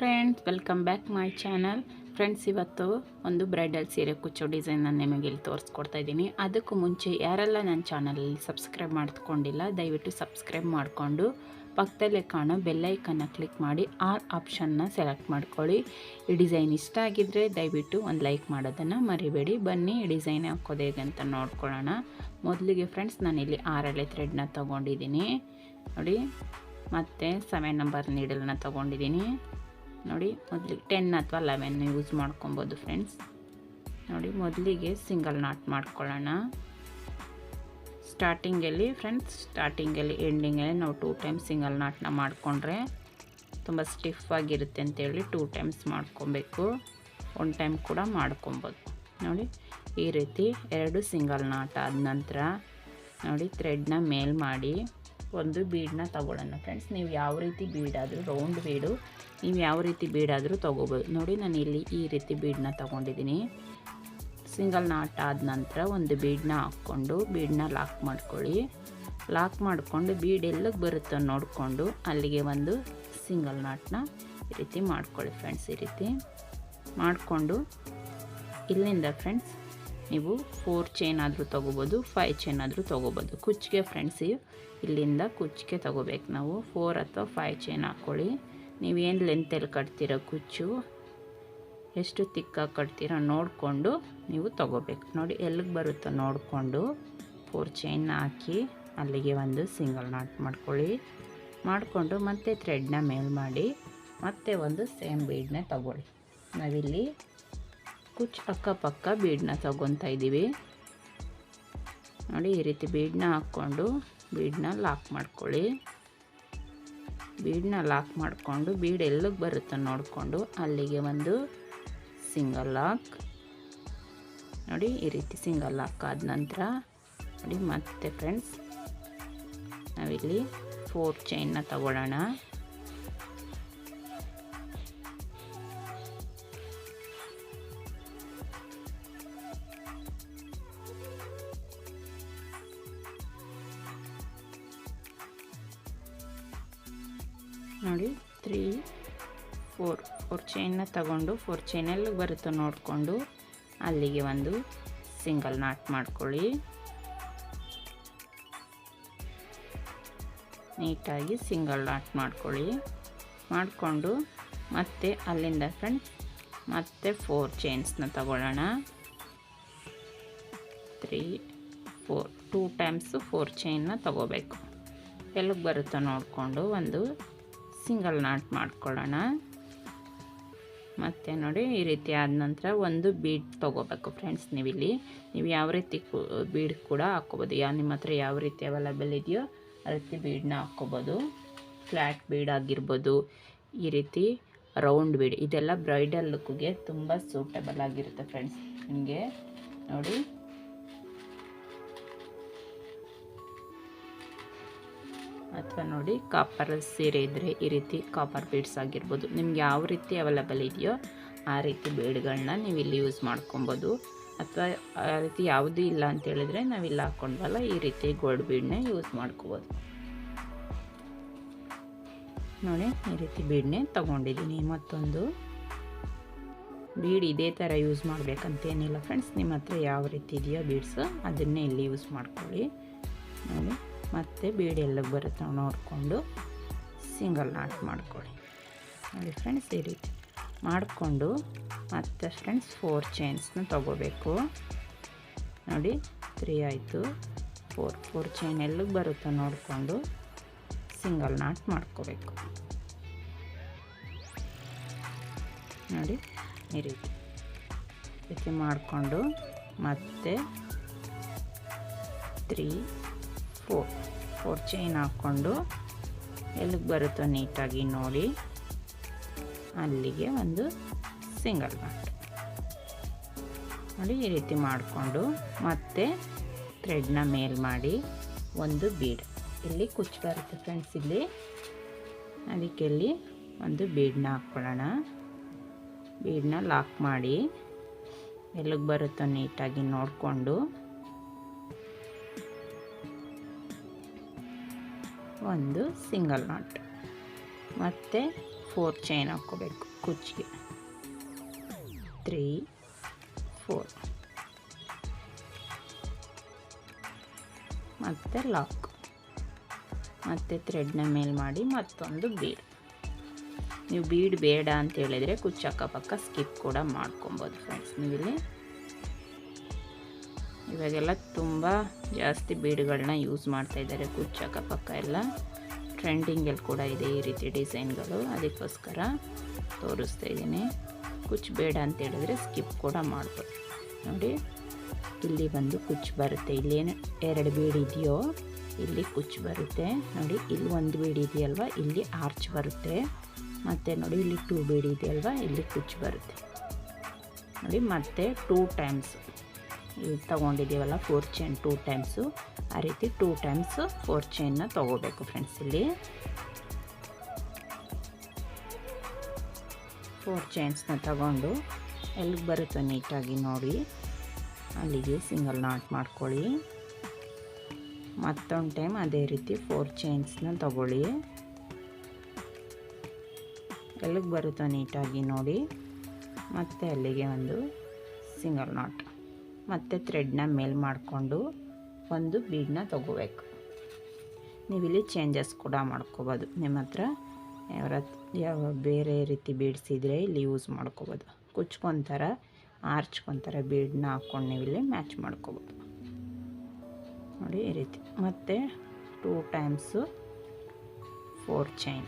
Friends welcome back my channel friends ಇವತ್ತು ಒಂದು bridal ಸೀರೆ ಕುಚ್ಚೋ ಡಿಸೈನ್ ನಾನು ನಿಮಗೆ ಇಲ್ಲಿ ತೋರಿಸ್ಕೊಡ್ತಾ ಇದ್ದೀನಿ. ಅದಕ್ಕೂ ಮುಂಚೆ ಯಾರೆಲ್ಲ ನನ್ನ ಚಾನಲಲ್ಲಿ ಸಬ್ಸ್ಕ್ರೈಬ್ ಮಾಡ್ಕೊಂಡಿಲ್ಲ, ದಯವಿಟ್ಟು ಸಬ್ಸ್ಕ್ರೈಬ್ ಮಾಡಿಕೊಂಡು ಪಕ್ಕದಲ್ಲೇ ಕಾಣೋ ಬೆಲ್ಲೈಕನ್ನು ಕ್ಲಿಕ್ ಮಾಡಿ ಆರ್ ಆಪ್ಷನ್ನ ಸೆಲೆಕ್ಟ್ ಮಾಡ್ಕೊಳ್ಳಿ. ಈ ಡಿಸೈನ್ ಇಷ್ಟ ಆಗಿದ್ದರೆ ದಯವಿಟ್ಟು ಒಂದು ಲೈಕ್ ಮಾಡೋದನ್ನು ಮರಿಬೇಡಿ. ಬನ್ನಿ, ಈ ಡಿಸೈನ್ ಹಾಕೋದು ಹೇಗೆ ಅಂತ ನೋಡ್ಕೊಳ್ಳೋಣ. ಮೊದಲಿಗೆ ಫ್ರೆಂಡ್ಸ್ ನಾನಿಲ್ಲಿ ಆರಳೆ ಥ್ರೆಡ್ನ ತೊಗೊಂಡಿದ್ದೀನಿ. ನೋಡಿ, ಮತ್ತು ಸೆವೆನ್ ನಂಬರ್ ನೀಡಲನ್ನು ತೊಗೊಂಡಿದ್ದೀನಿ. ನೋಡಿ, ಮೊದಲಿಗೆ ಟೆನ್ ಅಥವಾ ಲೆವೆನ್ ಯೂಸ್ ಮಾಡ್ಕೊಬೋದು ಫ್ರೆಂಡ್ಸ್ ನೋಡಿ, ಮೊದಲಿಗೆ ಸಿಂಗಲ್ ನಾಟ್ ಮಾಡ್ಕೊಳ್ಳೋಣ. ಸ್ಟಾರ್ಟಿಂಗಲ್ಲಿ ಫ್ರೆಂಡ್ಸ್ ಸ್ಟಾರ್ಟಿಂಗಲ್ಲಿ ಎಂಡಿಂಗಲ್ಲಿ ನಾವು ಟೂ ಟೈಮ್ಸ್ ಸಿಂಗಲ್ ನಾಟ್ನ ಮಾಡಿಕೊಂಡ್ರೆ ತುಂಬ ಸ್ಟಿಫ್ ಆಗಿರುತ್ತೆ ಅಂತೇಳಿ ಟೂ ಟೈಮ್ಸ್ ಮಾಡ್ಕೊಬೇಕು. ಒನ್ ಟೈಮ್ ಕೂಡ ಮಾಡ್ಕೊಬೋದು. ನೋಡಿ, ಈ ರೀತಿ ಎರಡು ಸಿಂಗಲ್ ನಾಟ್ ಆದ ನಂತರ ನೋಡಿ ಥ್ರೆಡ್ನ ಮೇಲ್ ಮಾಡಿ. ಒಂದು ಬೀಡನ್ನ ತಗೊಳ್ಳೋಣ ಫ್ರೆಂಡ್ಸ್. ನೀವು ಯಾವ ರೀತಿ ಬೀಡಾದರೂ ರೌಂಡ್ ಬೀಡು, ನೀವು ಯಾವ ರೀತಿ ಬೀಡಾದರೂ ತೊಗೋಬೋದು. ನೋಡಿ, ನಾನು ಇಲ್ಲಿ ಈ ರೀತಿ ಬೀಡನ್ನ ತೊಗೊಂಡಿದ್ದೀನಿ. ಸಿಂಗಲ್ ನಾಟ್ ಆದ ನಂತರ ಒಂದು ಬೀಡನ್ನ ಹಾಕ್ಕೊಂಡು ಬೀಡನ್ನ ಲಾಕ್ ಮಾಡ್ಕೊಳ್ಳಿ. ಲಾಕ್ ಮಾಡಿಕೊಂಡು ಬೀಡ್ ಎಲ್ಲಿಗೆ ಬರುತ್ತೋ ನೋಡಿಕೊಂಡು ಅಲ್ಲಿಗೆ ಒಂದು ಸಿಂಗಲ್ ನಾಟ್ನ ಈ ರೀತಿ ಮಾಡ್ಕೊಳ್ಳಿ ಫ್ರೆಂಡ್ಸ್, ಈ ರೀತಿ ಮಾಡಿಕೊಂಡು ಇಲ್ಲಿಂದ ಫ್ರೆಂಡ್ಸ್ ನೀವು ಫೋರ್ ಚೈನ್ ಆದರೂ ತೊಗೋಬೋದು, ಫೈವ್ ಚೈನ್ ಆದರೂ ತೊಗೋಬೋದು. ಕುಚ್ಚಿಗೆ ಫ್ರೆಂಡ್ಸ್ ಇಲ್ಲಿಂದ ಕುಚ್ಚಿಗೆ ತೊಗೋಬೇಕು ನಾವು. ಫೋರ್ ಅಥವಾ ಫೈವ್ ಚೈನ್ ಹಾಕ್ಕೊಳ್ಳಿ ನೀವೇನು ಲೆಂತಲ್ಲಿ ಕಟ್ತೀರ ಕುಚ್ಚು? ಎಷ್ಟು ತಿಕ್ಕಾಗಿ ಕಟ್ತೀರೋ ನೋಡಿಕೊಂಡು ನೀವು ತೊಗೋಬೇಕು. ನೋಡಿ ಎಲ್ಲಿಗೆ ಬರುತ್ತೋ ನೋಡಿಕೊಂಡು ಫೋರ್ ಚೈನ್ ಹಾಕಿ ಅಲ್ಲಿಗೆ ಒಂದು ಸಿಂಗಲ್ ನಾಟ್ ಮಾಡ್ಕೊಳ್ಳಿ. ಮಾಡಿಕೊಂಡು ಮತ್ತೆ ಥ್ರೆಡ್ನ ಮೇಲ್ ಮಾಡಿ, ಮತ್ತೆ ಒಂದು ಸೇಮ್ ಬೀಡನ್ನ ತಗೊಳ್ಳಿ. ನಾವಿಲ್ಲಿ ಕುಚ್ ಅಕ್ಕಪಕ್ಕ ಬೀಡನ್ನ ತಗೊತಾ ಇದ್ದೀವಿ. ನೋಡಿ, ಈ ರೀತಿ ಬೀಡನ್ನ ಹಾಕ್ಕೊಂಡು ಬೀಡನ್ನ ಲಾಕ್ ಮಾಡ್ಕೊಳ್ಳಿ. ಬೀಡನ್ನ ಲಾಕ್ ಮಾಡಿಕೊಂಡು ಬೀಡ್ ಎಲ್ಲಿಗೆ ಬರುತ್ತೋ ನೋಡಿಕೊಂಡು ಅಲ್ಲಿಗೆ ಒಂದು ಸಿಂಗಲ್ ಲಾಕ್ ನೋಡಿ, ಈ ರೀತಿ ಸಿಂಗಲ್ ಲಾಕ್ ಆದ ನಂತರ, ನೋಡಿ, ಮತ್ತೆ ಫ್ರೆಂಡ್ಸ್ ನಾವಿಲ್ಲಿ ಫೋರ್ ಚೈನ್ನ ತಗೊಳ್ಳೋಣ. ಚೈನ್ನ ತಗೊಂಡು ಫೋರ್ ಚೈನಲ್ಲಿ ಬರುತ್ತೋ ನೋಡಿಕೊಂಡು. ಅಲ್ಲಿಗೆ ಒಂದು ಸಿಂಗಲ್ ನಾಟ್ ಮಾಡ್ಕೊಳ್ಳಿ. ನೀಟಾಗಿ ಸಿಂಗಲ್ ನಾಟ್ ಮಾಡ್ಕೊಳ್ಳಿ. ಮಾಡಿಕೊಂಡು ಮತ್ತೆ ಅಲ್ಲಿಂದ ಫ್ರೆಂಡ್ಸ್ ಮತ್ತೆ ಫೋರ್ ಚೈನ್ಸ್ನ ತಗೊಳ್ಳೋಣ. Three, four, two times four ಚೈನ್ನ ತಗೋಬೇಕು. ಎಲ್ಲಿಗೆ ಬರುತ್ತೋ ನೋಡಿಕೊಂಡು ಒಂದು ಸಿಂಗಲ್ ನಾಟ್ ಮಾಡ್ಕೊಳ್ಳೋಣ. ಮತ್ತು ನೋಡಿ ಈ ರೀತಿ ಆದ ನಂತರ ಒಂದು ಬೀಡ್ ತೊಗೋಬೇಕು ಫ್ರೆಂಡ್ಸ್ ನೀವಿಲ್ಲಿ. ನೀವು ಯಾವ ರೀತಿ ಬೀಡ್ ಕೂಡ ಹಾಕ್ಕೋಬೋದು. ಯಾವ ನಿಮ್ಮ ಹತ್ರ ಯಾವ ರೀತಿ ಅವೈಲೇಬಲ್ ಇದೆಯೋ ಆ ರೀತಿ ಬೀಡನ್ನ ಹಾಕ್ಕೋಬೋದು. ಫ್ಲ್ಯಾಟ್ ಬೀಡ್ ಆಗಿರ್ಬೋದು. ಈ ರೀತಿ ರೌಂಡ್ ಬೀಡ್ ಇದೆಲ್ಲ ಬ್ರೈಡಲ್ ಲುಕ್ಗೆ ತುಂಬ ಸೂಟಬಲ್ ಆಗಿರುತ್ತೆ ಫ್ರೆಂಡ್ಸ್ ನಿಮಗೆ ನೋಡಿ. ಅಥವಾ ನೋಡಿ ಕಾಪರ್ ಸೀರೆ ಇದ್ದರೆ ಈ ರೀತಿ ಕಾಪರ್ ಬೀಡ್ಸ್ ಆಗಿರ್ಬೋದು. ನಿಮ್ಗೆ ಯಾವ ರೀತಿ ಅವೈಲಬಲ್ ಇದೆಯೋ ಆ ರೀತಿ ಬೀಡ್ಗಳನ್ನ ನೀವು ಇಲ್ಲಿ ಯೂಸ್ ಮಾಡ್ಕೊಬೋದು. ಅಥವಾ ಆ ರೀತಿ ಯಾವುದೂ ಇಲ್ಲ ಅಂತೇಳಿದರೆ ನಾವಿಲ್ಲಿ ಹಾಕ್ಕೊಂಡ್ವಲ್ಲ ಈ ರೀತಿ ಗೋಲ್ಡ್ ಬೀಡನ್ನೇ ಯೂಸ್ ಮಾಡ್ಕೋಬೋದು. ನೋಡಿ, ಈ ರೀತಿ ಬೀಡನ್ನೇ ತೊಗೊಂಡಿದ್ದೀನಿ. ಮತ್ತೊಂದು ಬೀಡ್ ಇದೇ ಥರ ಯೂಸ್ ಮಾಡಬೇಕಂತೇನಿಲ್ಲ ಫ್ರೆಂಡ್ಸ್ ನಿಮ್ಮ ಹತ್ರ ಯಾವ ರೀತಿ ಇದೆಯೋ ಬೀಡ್ಸು ಅದನ್ನೇ ಇಲ್ಲಿ ಯೂಸ್ ಮಾಡ್ಕೊಳ್ಳಿ. ನೋಡಿ. ಮತ್ತು ಬೇಡಿ ಎಲ್ಲಿಗೆ ಬರುತ್ತೆ ನೋಡಿಕೊಂಡು ಸಿಂಗಲ್ ನಾಟ್ ಮಾಡ್ಕೊಳ್ಳಿ. ನೋಡಿ ಫ್ರೆಂಡ್ಸ್ ಈ ರೀತಿ ಮಾಡಿಕೊಂಡು ಮತ್ತು ಫ್ರೆಂಡ್ಸ್ ಫೋರ್ ಚೈನ್ಸ್ನ ತೊಗೋಬೇಕು. ನೋಡಿ ತ್ರೀ ಆಯಿತು. ಫೋರ್ ಫೋರ್ ಚೈನ್ ಎಲ್ಲಿಗೆ ಬರುತ್ತೋ ನೋಡಿಕೊಂಡು ಸಿಂಗಲ್ ನಾಟ್ ಮಾಡ್ಕೋಬೇಕು. ನೋಡಿ, ಈ ರೀತಿ. ರೀತಿ ಮಾಡಿಕೊಂಡು ಮತ್ತೆ ತ್ರೀ ಫೋರ್ ಚೈನ್ ಹಾಕ್ಕೊಂಡು ಎಲ್ಲಿಗೆ ಬರುತ್ತೋ ನೀಟಾಗಿ ನೋಡಿ. ಅಲ್ಲಿಗೆ ಒಂದು ಸಿಂಗಲ್ ನಾಟ್ ನೋಡಿ ಈ ರೀತಿ ಮಾಡಿಕೊಂಡು ಮತ್ತೆ ಥ್ರೆಡ್ನ ಮೇಲ್ ಮಾಡಿ ಒಂದು ಬೀಡ್ ಇಲ್ಲಿ ಕುಚ್ಚು ಬರುತ್ತೆ ಫ್ರೆಂಡ್ಸ್ ಇಲ್ಲಿ. ಅದಕ್ಕೆ ಇಲ್ಲಿ ಒಂದು ಬೀಡನ್ನ ಹಾಕ್ಕೊಳ್ಳೋಣ. ಬೀಡನ್ನ ಲಾಕ್ ಮಾಡಿ. ಎಲ್ಲಿಗೆ ಬರುತ್ತೋ ನೀಟಾಗಿ ನೋಡಿಕೊಂಡು ಒಂದು ಸಿಂಗಲ್ ನಾಟ್ ಮತ್ತು ಫೋರ್ ಚೈನ್ ಹಾಕ್ಕೋಬೇಕು ಕುಚ್ಚಿಗೆ. ತ್ರೀ ಫೋರ್ ಮತ್ತು ಲಾಕ್ ಮತ್ತು ಥ್ರೆಡ್ನ ಮೇಲೆ ಮಾಡಿ ಮತ್ತೊಂದು ಬೀಡ್ ನೀವು ಬೀಡ್ ಬೇಡ ಅಂತ ಹೇಳಿದರೆ ಕುಚ್ಚು ಅಕ್ಕಪಕ್ಕ ಸ್ಕಿಪ್ ಕೂಡ ಮಾಡ್ಕೊಬೋದು ಫ್ರೆಂಡ್ಸ್ ನೀವಿಲ್ಲಿ ಇವಾಗೆಲ್ಲ ತುಂಬ ಜಾಸ್ತಿ ಬೀಡುಗಳನ್ನ ಯೂಸ್ ಮಾಡ್ತಾ ಇದ್ದಾರೆ ಕುಚ್ಚು, ಅಕ್ಕಪಕ್ಕ ಎಲ್ಲ. ಟ್ರೆಂಡಿಂಗಲ್ಲಿ ಕೂಡ ಇದೆ ಈ ರೀತಿ ಡಿಸೈನ್ಗಳು. ಅದಕ್ಕೋಸ್ಕರ ತೋರಿಸ್ತಾ ಇದ್ದೀನಿ. ಕುಚ್ಚು ಬೇಡ ಅಂತ ಹೇಳಿದ್ರೆ ಸ್ಕಿಪ್ ಕೂಡ ಮಾಡ್ಬೋದು ನೋಡಿ, ಇಲ್ಲಿ ಬಂದು ಕುಚ್ಚು ಬರುತ್ತೆ. ಇಲ್ಲೇನು ಎರಡು ಬೀಡು ಇದೆಯೋ, ಇಲ್ಲಿ ಕುಚ್ಚು ಬರುತ್ತೆ. ನೋಡಿ, ಇಲ್ಲಿ ಒಂದು ಬೀಡು ಇದೆಯಲ್ವ, ಇಲ್ಲಿ ಆರ್ಚ್ ಬರುತ್ತೆ. ಮತ್ತು ನೋಡಿ, ಇಲ್ಲಿ ಟೂ ಬೀಡ್ ಇದೆಯಲ್ವ, ಇಲ್ಲಿ ಕುಚ್ಚು ಬರುತ್ತೆ. ನೋಡಿ, ಮತ್ತೆ ಟೂ ಟೈಮ್ಸ್ ತೊಗೊಂಡಿದ್ದೀವಲ್ಲ ಫೋರ್ ಚೈನ್ ಟೂ ಟೈಮ್ಸು ಆ ರೀತಿ ಟೂ ಟೈಮ್ಸ್ ಫೋರ್ ಚೈನ್ನ ತೊಗೋಬೇಕು ಫ್ರೆಂಡ್ಸ್ ಇಲ್ಲಿ. ಫೋರ್ ಚೈನ್ಸ್ನ ತಗೊಂಡು ಎಲ್ಲಿಗೆ ಬರುತ್ತೋ ನೀಟಾಗಿ ನೋಡಿ. ಅಲ್ಲಿಗೆ ಸಿಂಗಲ್ ನಾಟ್ ಮಾಡ್ಕೊಳ್ಳಿ. ಮತ್ತೊಂದು ಟೈಮ್ ಅದೇ ರೀತಿ ಫೋರ್ ಚೈನ್ಸ್ನ ತಗೊಳ್ಳಿ. ಎಲ್ಲಿಗೆ ಬರುತ್ತೋ ನೀಟಾಗಿ ನೋಡಿ. ಮತ್ತೆ ಅಲ್ಲಿಗೆ ಒಂದು ಸಿಂಗಲ್ ನಾಟ್ ಮತ್ತು ಥ್ರೆಡ್ನ ಮೇಲ್ ಮಾಡಿಕೊಂಡು ಒಂದು ಬೀಡನ್ನ ತಗೋಬೇಕು. ನೀವಿಲ್ಲಿ ಚೇಂಜಸ್ ಕೂಡ ಮಾಡ್ಕೋಬೋದು. ನಿಮ್ಮ ಹತ್ರ ಯಾವ ಯಾವ ಬೇರೆ ರೀತಿ ಬೀಡ್ಸ್ ಇದ್ದರೆ ಇಲ್ಲಿ ಯೂಸ್ ಮಾಡ್ಕೋಬೋದು. ಕುಚ್ಕೊಂತಾರ ಆರ್ಚ್ಕೊಂತಾರ ಬೀಡನ್ನ ಹಾಕ್ಕೊಂಡು ನೀವು ಇಲ್ಲಿ ಮ್ಯಾಚ್ ಮಾಡ್ಕೋಬೋದು. ನೋಡಿ ಈ ರೀತಿ. ಮತ್ತು ಟೂ ಟೈಮ್ಸು ಫೋರ್ ಚೈನ್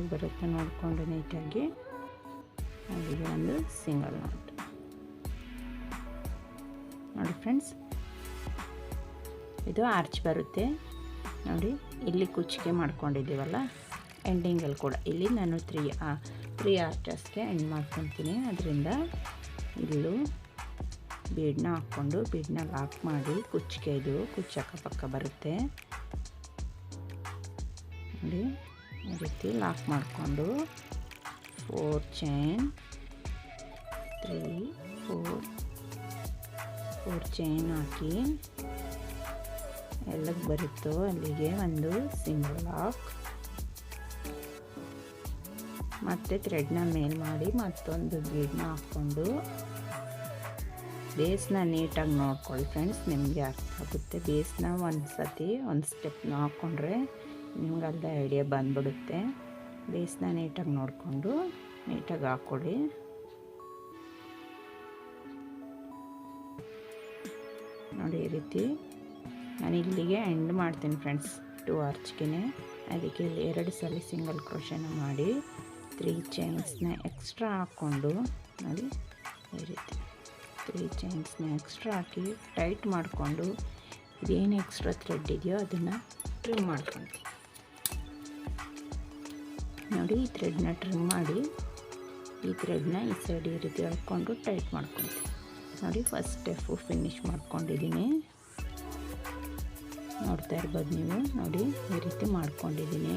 ಎಲ್ಲಿಗೆ ಬರುತ್ತೆ ನೋಡಿಕೊಂಡು ನೀಟಾಗಿ. ಅಲ್ಲಿಗೆ ಒಂದು ಸಿಂಗಲ್ ನಾಟ್ ನೋಡಿ ಫ್ರೆಂಡ್ಸ್ ಇದು ಆರ್ಚ್ ಬರುತ್ತೆ. ನೋಡಿ, ಇಲ್ಲಿ ಕುಚ್ಚಿಗೆ ಮಾಡ್ಕೊಂಡಿದ್ದೀವಲ್ಲ ಎಂಡಿಂಗಲ್ಲಿ ಕೂಡ. ಇಲ್ಲಿ ನಾನು ತ್ರೀ ತ್ರೀ ಆರ್ಚಸ್ಗೆ ಎಂಡ್ ಮಾಡ್ಕೊತೀನಿ. ಅದರಿಂದ ಇಲ್ಲೂ ಬೀಡನ್ನ ಹಾಕ್ಕೊಂಡು ಬೀಡ್ನ ಲಾಕ್ ಮಾಡಿ ಕುಚ್ಚಿಗೆ ಇದು ಕುಚ್ಚು ಅಕ್ಕಪಕ್ಕ ಬರುತ್ತೆ. ರೀತಿ ಲಾಕ್ ಮಾಡಿಕೊಂಡು four chain three four four chain ಹಾಕಿ ಎಲ್ಲಕ್ಕೆ ಬರುತ್ತೋ ಅಲ್ಲಿಗೆ ಒಂದು ಸಿಂಗಲ್ ಲಾಕ್ ಮತ್ತು ಥ್ರೆಡ್ನ ಮೇಲ್ ಮಾಡಿ ಮತ್ತೊಂದು ಬೀಡನ್ನ ಹಾಕ್ಕೊಂಡು ಬೇಸ್ನ ನೀಟಾಗಿ ನೋಡ್ಕೊಳ್ಳಿ ಫ್ರೆಂಡ್ಸ್ ನಿಮಗೆ ಅರ್ಥ ಆಗುತ್ತೆ. ಬೇಸ್ನ ಒಂದು ಸತಿ ಒಂದು ಸ್ಟೆಪ್ನ ಹಾಕ್ಕೊಂಡ್ರೆ ನಿಮ್ಗೆ ಅಲ್ಲದೆ ಐಡಿಯಾ ಬಂದ್ಬಿಡುತ್ತೆ. ಬೇಸ್ನ ನೀಟಾಗಿ ನೋಡಿಕೊಂಡು ನೀಟಾಗಿ ಹಾಕ್ಕೊಳ್ಳಿ ನೋಡಿ ಈ ರೀತಿ ನಾನು ಇಲ್ಲಿಗೆ ಎಂಡ್ ಮಾಡ್ತೀನಿ ಫ್ರೆಂಡ್ಸ್ ಟು ಆರ್ಚ್ಗೆ ಅದಕ್ಕೆ ಇಲ್ಲಿ ಎರಡು ಸಲ ಸಿಂಗಲ್ ಕ್ರೋಶನ ಮಾಡಿ ತ್ರೀ ಚೈನ್ಸ್ನ ಎಕ್ಸ್ಟ್ರಾ ಹಾಕ್ಕೊಂಡು, ನೋಡಿ ಈ ರೀತಿ ತ್ರೀ ಚೈನ್ಸ್ನ ಎಕ್ಸ್ಟ್ರಾ ಹಾಕಿ ಟೈಟ್ ಮಾಡಿಕೊಂಡು, ಇದೇನು ಎಕ್ಸ್ಟ್ರಾ ಥ್ರೆಡ್ ಇದೆಯೋ ಅದನ್ನು ಟ್ರಿಮ್ ಮಾಡ್ಕೊತೀವಿ ನೋಡಿ, ಈ ಥ್ರೆಡ್ನ ಟ್ರಿಮ್ ಮಾಡಿ, ಈ ಥ್ರೆಡ್ನ ಈ ಸೈಡ್ ಈ ರೀತಿ ಎಳ್ಕೊಂಡು ಟೈಟ್ ಮಾಡ್ಕೊತೀನಿ ನೋಡಿ ಫಸ್ಟ್ ಸ್ಟೆಪ್ಪು ಫಿನಿಶ್ ಮಾಡ್ಕೊಂಡಿದ್ದೀನಿ. ನೋಡ್ತಾ ಇರ್ಬೋದು ನೀವು. ನೋಡಿ, ಈ ರೀತಿ ಮಾಡ್ಕೊಂಡಿದ್ದೀನಿ.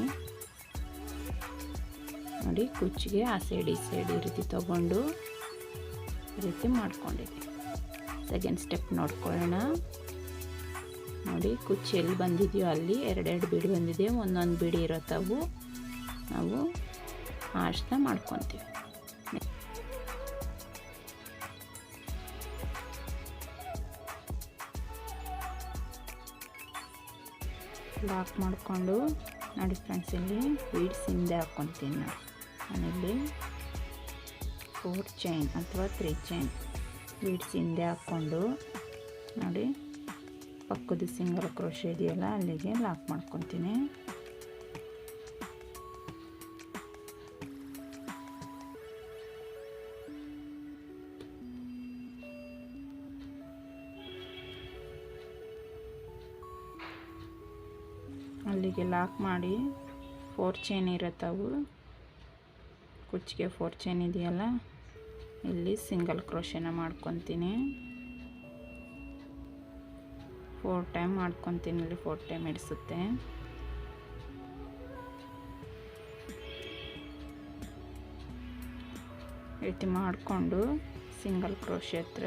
ನೋಡಿ, ಕುಚ್ಚಿಗೆ ಆ ಸೈಡ್ ಈ ಸೈಡ್ ಈ ರೀತಿ ತೊಗೊಂಡು ಈ ರೀತಿ ಮಾಡ್ಕೊಂಡಿದ್ದೀನಿ. ಸೆಕೆಂಡ್ ಸ್ಟೆಪ್ ನೋಡ್ಕೊಳ್ಳೋಣ. ನೋಡಿ, ಕುಚ್ಚು ಎಲ್ಲಿ ಬಂದಿದೆಯೋ ಅಲ್ಲಿ ಎರಡೆರಡು ಬಿಡಿ ಬಂದಿದೆ, ಒಂದೊಂದು ಬಿಡಿ ಇರೋ ತಾವು. ನಾವು ಆರ್ಚ್ನ ಮಾಡ್ಕೊತೀವಿ. ಲಾಕ್ ಮಾಡಿಕೊಂಡು ನೋಡಿ ಫ್ರೆಂಡ್ಸ್ ಇಲ್ಲಿ ಬೀಡ್ಸ್ ಹಿಂದೆ ಹಾಕ್ಕೊತೀನಿ ನಾನು. ಫೋರ್ ಚೈನ್ ಅಥವಾ ತ್ರೀ ಚೈನ್ ಬೀಡ್ಸ್ ಹಿಂದೆ ಹಾಕ್ಕೊಂಡು ನೋಡಿ ಪಕ್ಕದ ಸಿಂಗಲ್ ಕ್ರೋಶೆ ಇದೆಯಲ್ಲ, ಅಲ್ಲಿಗೆ ಲಾಕ್ ಮಾಡ್ಕೊತೀನಿ. ಅಲ್ಲಿಗೆ ಲಾಕ್ ಮಾಡಿ ಫೋರ್ ಚೈನ್ ಇರುತ್ತವು ಕುಚ್ಚಿಗೆ ಫೋರ್ ಚೈನ್ ಇದೆಯಲ್ಲ, ಇಲ್ಲಿ ಸಿಂಗಲ್ ಕ್ರೋಶನ ಮಾಡ್ಕೊತೀನಿ. ಫೋರ್ ಟೈಮ್ ಮಾಡ್ಕೊತೀನಿ, ಇಲ್ಲಿ ಫೋರ್ ಟೈಮ್ ಇಡಿಸುತ್ತೆ. ರೀತಿ ಮಾಡಿಕೊಂಡು ಸಿಂಗಲ್ ಕ್ರೋಶೆ ಹತ್ರ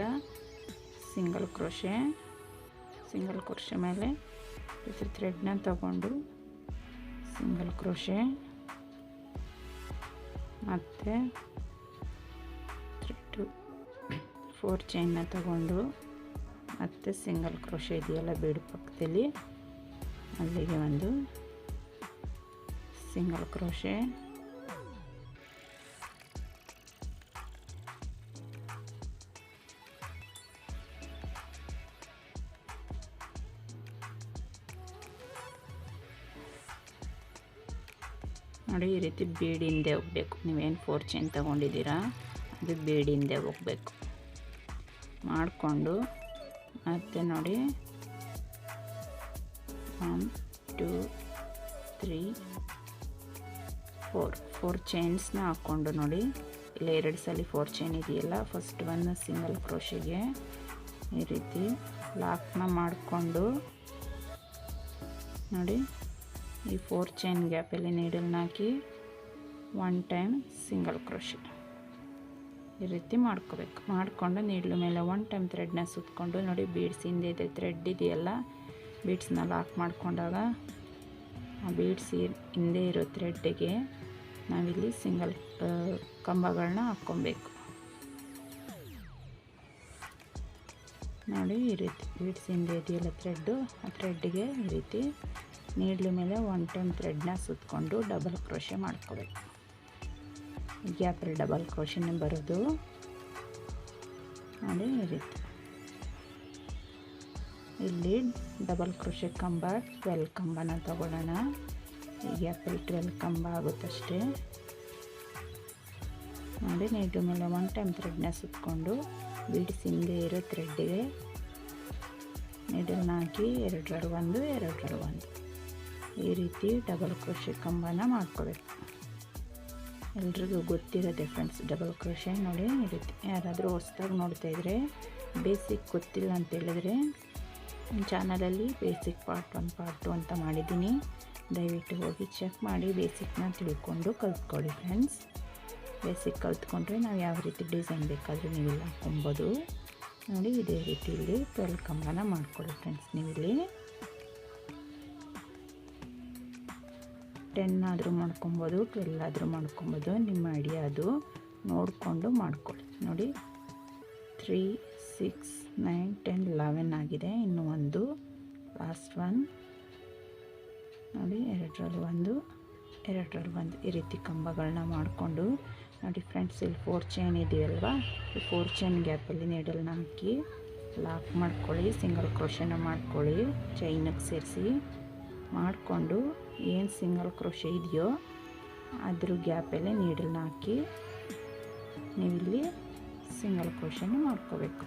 ಸಿಂಗಲ್ ಕ್ರೋಶೆ ಸಿಂಗಲ್ ಕ್ರೋಶೆ ಮೇಲೆ ಥ್ರೆಡ್ನ ತಗೊಂಡು ಸಿಂಗಲ್ ಕ್ರೋಶೆ. ಮತ್ತು ಟು ಫೋರ್ ಚೈನ್ನ ತಗೊಂಡು ಮತ್ತು ಸಿಂಗಲ್ ಕ್ರೋಶೆ ಇದೆಯಲ್ಲ ಬೀಡು ಪಕ್ಕದಲ್ಲಿ. ಅಲ್ಲಿಗೆ ಒಂದು ಸಿಂಗಲ್ ಕ್ರೋಶೆ. ರೀತಿ ಬೀಡಿಂದೆ ಹೋಗಬೇಕು. ನೀವೇನು ಫೋರ್ ಚೈನ್ ತೊಗೊಂಡಿದ್ದೀರಾ? ಅದು ಬೀಡಿಂದೆ ಹೋಗಬೇಕು. ಮಾಡಿಕೊಂಡು ಮತ್ತೆ ನೋಡಿ. One two three four four ಚೈನ್ಸ್ನ ಹಾಕ್ಕೊಂಡು ನೋಡಿ. ಇಲ್ಲಿ, ಎರಡು ಸಲ ಫೋರ್ ಚೈನ್ ಇದೆಯಲ್ಲ? ಫಸ್ಟ್ ಒನ್ ಸಿಂಗಲ್ ಕ್ರೋಶಿಗೆ ಈ ರೀತಿ ಲಾಕ್ನ ಮಾಡಿಕೊಂಡು ನೋಡಿ. ಈ ಫೋರ್ ಚೈನ್ ಗ್ಯಾಪಲ್ಲಿ ನೀಡಲ್ನ ಹಾಕಿ ಒನ್ ಟೈಮ್ ಸಿಂಗಲ್ ಕ್ರೋಶಿ. ಈ ರೀತಿ ಮಾಡ್ಕೋಬೇಕು. ಮಾಡಿಕೊಂಡು ನೀಡ್ಲು ಮೇಲೆ ಒನ್ ಟೈಮ್ ಥ್ರೆಡ್ನ ಸುತ್ತಕೊಂಡು ನೋಡಿ ಬೀಡ್ಸ್ ಹಿಂದೆ ಇದೆ ಥ್ರೆಡ್ ಇದೆಯಲ್ಲ? ಬೀಡ್ಸ್ನ ಲಾಕ್ ಮಾಡಿಕೊಂಡಾಗ ಆ ಬೀಡ್ಸ್ ಹಿಂದೆ ಇರೋ ಥ್ರೆಡ್ಡಿಗೆ ನಾವಿಲ್ಲಿ ಸಿಂಗಲ್ ಕಂಬಗಳನ್ನ ಹಾಕ್ಕೊಬೇಕು. ನೋಡಿ ಈ ರೀತಿ ಬೀಡ್ಸ್ ಹಿಂದೆ ಇದೆಯಲ್ಲ ಥ್ರೆಡ್ಡು ಆ ಥ್ರೆಡ್ಡಿಗೆ ಈ ರೀತಿ ನೀಡ್ಲ ಮೇಲೆ ಒನ್ ಟೈಮ್ ಥ್ರೆಡ್ನ ಸುತ್ತಕೊಂಡು ಡಬಲ್ ಕ್ರೋಶೆ ಮಾಡ್ಕೋಬೇಕು. ಗ್ಯಾಪಲ್ಲಿ ಡಬಲ್ ಕ್ರೋಶೆನೇ ಬರೋದು. ಅದೇ ರೀತಿ ಇಲ್ಲಿ ಡಬಲ್ ಕ್ರೋಶೆ ಕಂಬ ಟ್ವೆಲ್ ಕಂಬನ ತಗೊಳ್ಳೋಣ. ಗ್ಯಾಪಲ್ಲಿ ಟ್ವೆಲ್ ಕಂಬ ಆಗುತ್ತಷ್ಟೇ. ನೋಡಿ ನೀಟು ಮೇಲೆ ಒನ್ ಟೈಮ್ ಥ್ರೆಡ್ನ ಸುತ್ತಕೊಂಡು ಬೀಡ್ಸ್ ಇರೋ ಥ್ರೆಡ್ಡಿಗೆ ನೀಡಲ್ನ ಹಾಕಿ ಎರಡರ ಒಂದು ಎರಡರ ಒಂದು. ಈ ರೀತಿ ಡಬಲ್ ಕ್ರೋಶೆ ಕಂಬನ ಮಾಡ್ಕೋಬೇಕು. ಎಲ್ರಿಗೂ ಗೊತ್ತಿರೋದೆ ಫ್ರೆಂಡ್ಸ್ ಡಬಲ್ ಕ್ರೋಶೆ ನೋಡಿ ಇರುತ್ತೆ. ಯಾರಾದರೂ ಹೊಸ್ದಾಗಿ ನೋಡ್ತಾ ಇದ್ರೆ ಬೇಸಿಕ್ ಗೊತ್ತಿಲ್ಲ ಅಂತ ಹೇಳಿದ್ರೆ ನಮ್ಮ ಚಾನಲಲ್ಲಿ basic part one part two ಅಂತ ಮಾಡಿದ್ದೀನಿ. ದಯವಿಟ್ಟು ಹೋಗಿ ಚೆಕ್ ಮಾಡಿ ಬೇಸಿಕ್ನ ತಿಳ್ಕೊಂಡು ಕಲ್ತ್ಕೊಳ್ಳಿ ಫ್ರೆಂಡ್ಸ್ ಬೇಸಿಕ್ ಕಲ್ತ್ಕೊಂಡ್ರೆ ನಾವು ಯಾವ ರೀತಿ ಡಿಸೈನ್ ಬೇಕಾದರೂ ನೀವಿಲ್ಲಿ ಹಾಕ್ಕೊಬೋದು. ನೋಡಿ ಇದೇ ರೀತಿ ಇಲ್ಲಿ ಟ್ವೆಲ್ ಕಂಬನ ಮಾಡ್ಕೊಳ್ಳಿ ಫ್ರೆಂಡ್ಸ್ ನೀವಿಲ್ಲಿ. ಟೆನ್ ಆದರೂ ಮಾಡ್ಕೊಬೋದು ಟ್ವೆಲ್ ಆದರೂ ಮಾಡ್ಕೊಬೋದು, ನಿಮ್ಮ ಐಡಿಯಾ ಅದು. ನೋಡಿಕೊಂಡು ಮಾಡ್ಕೊಳ್ಳಿ. ನೋಡಿ three six nine ten eleven ಆಗಿದೆ. ಇನ್ನು ಒಂದು ಲಾಸ್ಟ್ ಒನ್ ನೋಡಿ, ಎರಡರಲ್ಲಿ ಒಂದು ಎರಡರಲ್ಲಿ ಒಂದು ಈ ರೀತಿ ಕಂಬಗಳನ್ನ ಮಾಡಿಕೊಂಡು. ನೋಡಿ ಫ್ರೆಂಡ್ಸ್ ಇಲ್ಲಿ ಫೋರ್ ಚೈನ್ ಇದೆಯಲ್ವಾ? ಈ ಫೋರ್ ಚೈನ್ ಗ್ಯಾಪಲ್ಲಿ ನೀಡಲ್ನ ಹಾಕಿ ಲಾಕ್ ಮಾಡ್ಕೊಳ್ಳಿ ಸಿಂಗಲ್ ಕ್ರೋಶನ ಮಾಡ್ಕೊಳ್ಳಿ ಚೈನಿಗೆ ಸೇರಿಸಿ. ಮಾಡಿಕೊಂಡು ಏನು ಸಿಂಗಲ್ ಕ್ರೋಶೆ ಇದೆಯೋ ಅದ್ರ ಗ್ಯಾಪಲ್ಲೇ ನೀಡಲ್ನ ಹಾಕಿ ನೀವಿಲ್ಲಿ ಸಿಂಗಲ್ ಕ್ರೋಶನ ಮಾಡ್ಕೋಬೇಕು.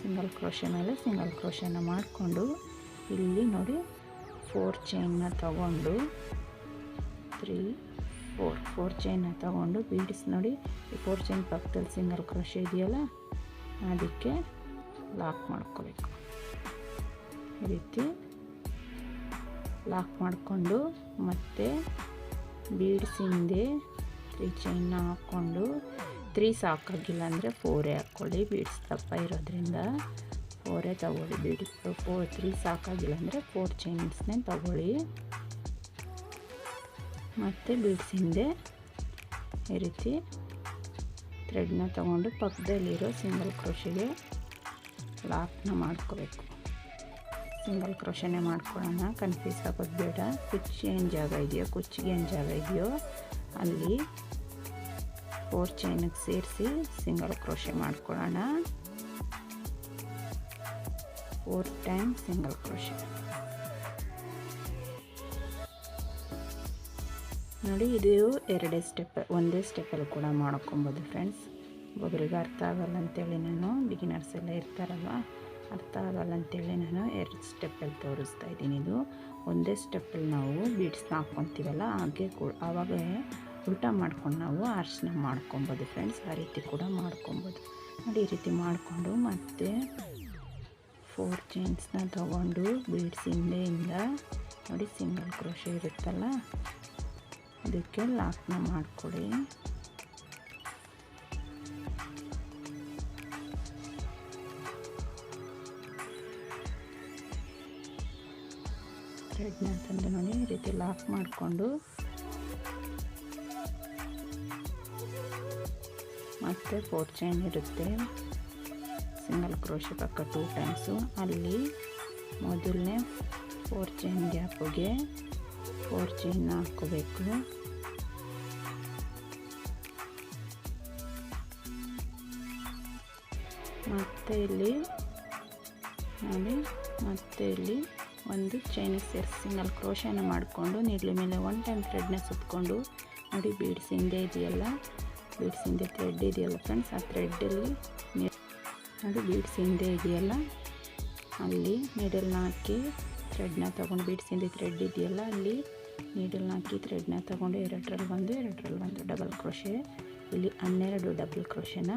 ಸಿಂಗಲ್ ಕ್ರೋಶೆ ಮೇಲೆ ಸಿಂಗಲ್ ಕ್ರೋಶನ ಮಾಡಿಕೊಂಡು ಇಲ್ಲಿ ನೋಡಿ ಫೋರ್ ಚೈನ್ನ ತಗೊಂಡು ತ್ರೀ, ಫೋರ್ ಫೋರ್ ಚೈನ್ನ ತಗೊಂಡು ಬೀಡ್ಸ್ ನೋಡಿ ಈ ಫೋರ್ ಚೈನ್ ಪಕ್ಕದಲ್ಲಿ ಸಿಂಗಲ್ ಕ್ರೋಶೆ ಇದೆಯಲ್ಲ ಅದಕ್ಕೆ ಲಾಕ್ ಮಾಡ್ಕೋಬೇಕು. ಈ ರೀತಿ ಲಾಕ್ ಮಾಡಿಕೊಂಡು ಮತ್ತು ಬೀಡ್ಸ್ ಹಿಂದೆ ತ್ರೀ ಚೈನ್ನ ಹಾಕ್ಕೊಂಡು ತ್ರೀ ಸಾಕಾಗಿಲ್ಲ ಅಂದರೆ ಫೋರೇ ಹಾಕ್ಕೊಳ್ಳಿ. ಬೀಡ್ಸ್ ದಪ್ಪ ಇರೋದ್ರಿಂದ ಫೋರೇ ತಗೊಳ್ಳಿ. ಬೀಡ್ಸ್ ಫೋರ್ ತ್ರೀ ಸಾಕಾಗಿಲ್ಲ ಅಂದರೆ ಫೋರ್ ಚೈನ್ಸ್ನೇ ತಗೊಳ್ಳಿ. ಮತ್ತು ಬೀಡ್ಸ್ ಹಿಂದೆ ಈ ರೀತಿ ಥ್ರೆಡ್ನ ತಗೊಂಡು ಪಕ್ಕದಲ್ಲಿರೋ ಸಿಂಗಲ್ ಕ್ರೋಶಿಗೆ ಲಾಕ್ನ ಮಾಡ್ಕೋಬೇಕು. ಸಿಂಗಲ್ ಕ್ರೋಶನೇ ಮಾಡ್ಕೊಳ್ಳೋಣ. ಕನ್ಫ್ಯೂಸ್ ಆಗೋದು ಬೇಡ. ಕುಚ್ಚಿ ಏನು ಜಾಗ ಇದೆಯೋ, ಕುಚ್ಚಿಗೆ ಏನು ಜಾಗ ಇದೆಯೋ, ಅಲ್ಲಿ ಫೋರ್ ಚೈನಿಗೆ ಸೇರಿಸಿ ಸಿಂಗಲ್ ಕ್ರೋಶೆ ಮಾಡ್ಕೊಳ್ಳೋಣ. Four time single crochet. ನೋಡಿ, ಇದು ಎರಡೇ ಸ್ಟೆಪ್ ಒಂದೇ ಸ್ಟೆಪ್ಪಲ್ಲಿ ಕೂಡ ಮಾಡ್ಕೊಬೋದು ಫ್ರೆಂಡ್ಸ್ ಒಬ್ಬರಿಗೆ ಅರ್ಥ ಆಗಲ್ಲ ಅಂತೇಳಿ ನಾನು. ಬಿಗಿನರ್ಸ್ ಎಲ್ಲ ಇರ್ತಾರಲ್ವ? ಅರ್ಥ ಆಗಲ್ಲ ಅಂತೇಳಿ ನಾನು ಎರಡು ಸ್ಟೆಪ್ಪಲ್ಲಿ ತೋರಿಸ್ತಾ ಇದ್ದೀನಿ ಇದು. ಒಂದೇ ಸ್ಟೆಪ್ಪಲ್ಲಿ ನಾವು ಬೀಡ್ಸ್ನ ಹಾಕ್ಕೊತೀವಲ್ಲ, ಹಾಗೆ ಕೂ ಆವಾಗ ಊಟ ಮಾಡ್ಕೊಂಡು ನಾವು ಅರ್ಶನ ಮಾಡ್ಕೊಬೋದು ಫ್ರೆಂಡ್ಸ್ ಆ ರೀತಿ ಕೂಡ ಮಾಡ್ಕೊಬೋದು. ನೋಡಿ, ಈ ರೀತಿ ಮಾಡಿಕೊಂಡು ಮತ್ತೆ ಫೋರ್ ಚೈನ್ಸ್ನ ತಗೊಂಡು ಬೀಡ್ಸ್ ಹಿಂದೆಯಿಂದ, ನೋಡಿ ಸಿಂಗಲ್ ಕ್ರೋಶ ಇರುತ್ತಲ್ಲ, ಅದಕ್ಕೆ ಲಾಕ್ನ ಮಾಡಿಕೊಡಿ. ಥ್ರೆಡ್ನ ತಂದು ನೋಡಿ ಈ ರೀತಿ ಲಾಕ್ ಮಾಡಿಕೊಂಡು ಮತ್ತು ಫೋರ್ ಚೈನ್ ಇರುತ್ತೆ. ಸಿಂಗಲ್ ಕ್ರೋಶಿ ಪಕ್ಕ ಟೂ ಟೈಮ್ಸು ಅಲ್ಲಿ ಮೊದಲನೇ ಫೋರ್ ಚೈನ್ ಗ್ಯಾಪಿಗೆ ಫೋರ್ ಚೈನ್ ಹಾಕೋಬೇಕು ಮತ್ತು ಇಲ್ಲಿ, ನೋಡಿ, ಮತ್ತೆ ಇಲ್ಲಿ ಒಂದು ಚೈನಿಗೆ ಸೇರಿಸಿ ಸಿಂಗಲ್ ಕ್ರೋಶನ ಮಾಡಿಕೊಂಡು ನೀಡ್ಲಿ ಮೇಲೆ ಒನ್ ಟೈಮ್ ಥ್ರೆಡ್ನ ಸುತ್ತಕೊಂಡು ನೋಡಿ ಬೀಡ್ಸ್ ಹಿಂದೆ ಇದೆಯಲ್ಲ? ಬೀಡ್ಸ್ ಹಿಂದೆ ಥ್ರೆಡ್ ಇದೆಯಲ್ಲ ಫ್ರೆಂಡ್ಸ್ ಆ ಥ್ರೆಡ್ಡಲ್ಲಿ ನೋಡಿ ಬೀಡ್ಸ್ ಹಿಂದೆ ಇದೆಯಲ್ಲ? ಅಲ್ಲಿ ನೀಡಲ್ನ ಹಾಕಿ ಥ್ರೆಡ್ನ ತೊಗೊಂಡು ಬೀಡ್ಸ್ ಹಿಂದೆ ಥ್ರೆಡ್ ಇದೆಯಲ್ಲ? ಅಲ್ಲಿ ನೀಡಲ್ನ ಹಾಕಿ ಥ್ರೆಡ್ನ ತೊಗೊಂಡು, ಎರಡರಲ್ಲಿ ಒಂದು ಎರಡರಲ್ಲಿ ಒಂದು ಡಬಲ್ ಕ್ರೋಶೆ ಇಲ್ಲಿ ಹನ್ನೆರಡು ಡಬಲ್ ಕ್ರೋಶೆನ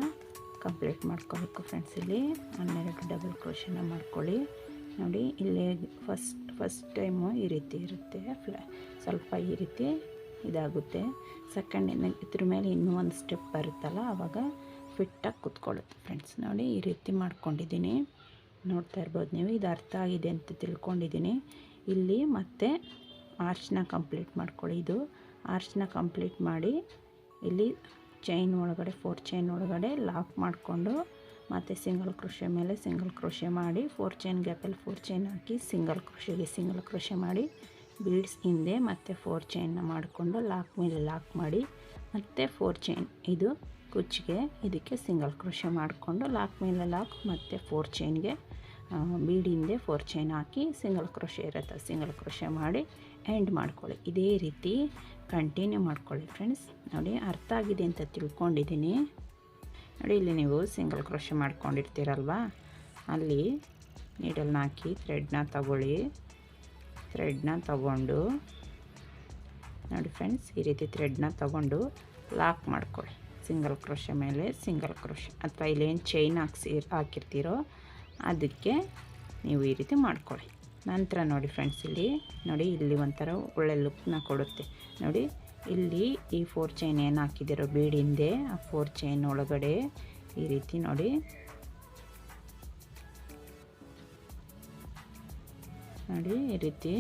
ಕಂಪ್ಲೀಟ್ ಮಾಡ್ಕೋಬೇಕು ಫ್ರೆಂಡ್ಸ್ ಇಲ್ಲಿ. ಹನ್ನೆರಡು ಡಬಲ್ ಕ್ರೋಶನ ಮಾಡ್ಕೊಳ್ಳಿ. ನೋಡಿ, ಇಲ್ಲಿ ಫಸ್ಟ್ ಫಸ್ಟ್ ಟೈಮು ಈ ರೀತಿ ಇರುತ್ತೆ. ಫ್ಲ ಸ್ವಲ್ಪ ಈ ರೀತಿ ಇದಾಗುತ್ತೆ. ಸೆಕೆಂಡ್ ಇದ್ರ ಮೇಲೆ ಇನ್ನೂ ಒಂದು ಸ್ಟೆಪ್ ಬರುತ್ತಲ್ಲ ಆವಾಗ ಫಿಟ್ಟಾಗಿ ಕುತ್ಕೊಳ್ಳುತ್ತೆ ಫ್ರೆಂಡ್ಸ್ ನೋಡಿ, ಈ ರೀತಿ ಮಾಡ್ಕೊಂಡಿದ್ದೀನಿ. ನೋಡ್ತಾ ಇರ್ಬೋದು ನೀವು, ಇದು ಅರ್ಥ ಆಗಿದೆ ಅಂತ ತಿಳ್ಕೊಂಡಿದ್ದೀನಿ. ಇಲ್ಲಿ ಮತ್ತೆ ಆರ್ಚ್ನ ಕಂಪ್ಲೀಟ್ ಮಾಡ್ಕೊಳ್ಳಿ. ಇದು ಆರ್ಚ್ನ ಕಂಪ್ಲೀಟ್ ಮಾಡಿ, ಇಲ್ಲಿ ಚೈನ್ ಒಳಗಡೆ ಫೋರ್ ಚೈನ್ ಒಳಗಡೆ ಲಾಕ್ ಮಾಡಿಕೊಂಡು ಮತ್ತು ಸಿಂಗಲ್ ಕ್ರೋಶೆ ಮೇಲೆ ಸಿಂಗಲ್ ಕ್ರೋಶೆ ಮಾಡಿ ಫೋರ್ ಚೈನ್ ಗ್ಯಾಪಲ್ಲಿ ಫೋರ್ ಚೈನ್ ಹಾಕಿ ಸಿಂಗಲ್ ಕ್ರೋಶೆಗೆ ಸಿಂಗಲ್ ಕ್ರೋಶೆ ಮಾಡಿ ಬೀಡ್ಸ್ ಹಿಂದೆ ಮತ್ತು ಫೋರ್ ಚೈನ್ನ ಮಾಡಿಕೊಂಡು ಲಾಕ್ ಮೇಲೆ ಲಾಕ್ ಮಾಡಿ ಮತ್ತು ಫೋರ್ ಚೈನ್ ಇದು ಕುಚ್ಚಿಗೆ ಇದಕ್ಕೆ ಸಿಂಗಲ್ ಕ್ರೋಶೆ ಮಾಡಿಕೊಂಡು ಲಾಕ್ ಮೇಲೆ ಲಾಕ್ ಮತ್ತು ಫೋರ್ ಚೈನ್ಗೆ ಬೀಡಿಂದೆ ಫೋರ್ ಚೈನ್ ಹಾಕಿ ಸಿಂಗಲ್ ಕ್ರೋಶೆ ಇರುತ್ತೆ. ಸಿಂಗಲ್ ಕ್ರೋಶೆ ಮಾಡಿ ಎಂಡ್ ಮಾಡ್ಕೊಳ್ಳಿ. ಇದೇ ರೀತಿ ಕಂಟಿನ್ಯೂ ಮಾಡ್ಕೊಳ್ಳಿ ಫ್ರೆಂಡ್ಸ್ ನೋಡಿ ಅರ್ಥ ಆಗಿದೆ ಅಂತ ತಿಳ್ಕೊಂಡಿದ್ದೀನಿ. ನೋಡಿ, ಇಲ್ಲಿ ನೀವು ಸಿಂಗಲ್ ಕ್ರೋಶೆ ಮಾಡ್ಕೊಂಡಿರ್ತೀರಲ್ವ? ಅಲ್ಲಿ ನೀಡಲ್ನ ಹಾಕಿ ಥ್ರೆಡ್ನ ತಗೊಳ್ಳಿ. ಥ್ರೆಡ್ನ ತಗೊಂಡು, ನೋಡಿ ಫ್ರೆಂಡ್ಸ್ ಈ ರೀತಿ ಥ್ರೆಡ್ನ ತಗೊಂಡು ಲಾಕ್ ಮಾಡ್ಕೊಳ್ಳಿ. ಸಿಂಗಲ್ ಕ್ರೋಶೆ ಮೇಲೆ ಸಿಂಗಲ್ ಕ್ರೋಶೆ ಅಥವಾ ಇಲ್ಲೇನು ಚೈನ್ ಹಾಕ್ಸಿ, ಹಾಕಿರ್ತೀರೋ, ಅದಕ್ಕೆ ನೀವು ಈ ರೀತಿ ಮಾಡ್ಕೊಳ್ಳಿ. ನಂತರ ನೋಡಿ ಫ್ರೆಂಡ್ಸ್ ಇಲ್ಲಿ ನೋಡಿ, ಇಲ್ಲಿ ಒಂಥರ ಒಳ್ಳೆ ಲುಕ್ನ ಕೊಡುತ್ತೆ. ನೋಡಿ ಇಲ್ಲಿ ಈ ಫೋರ್ ಚೈನ್ ಏನು ಹಾಕಿದ್ದೀರೋ ಬೀಡಿಂದೆ ಆ ಫೋರ್ ಚೈನ್ ಒಳಗಡೆ ಈ ರೀತಿ ನೋಡಿ. ನೋಡಿ ಈ ರೀತಿ.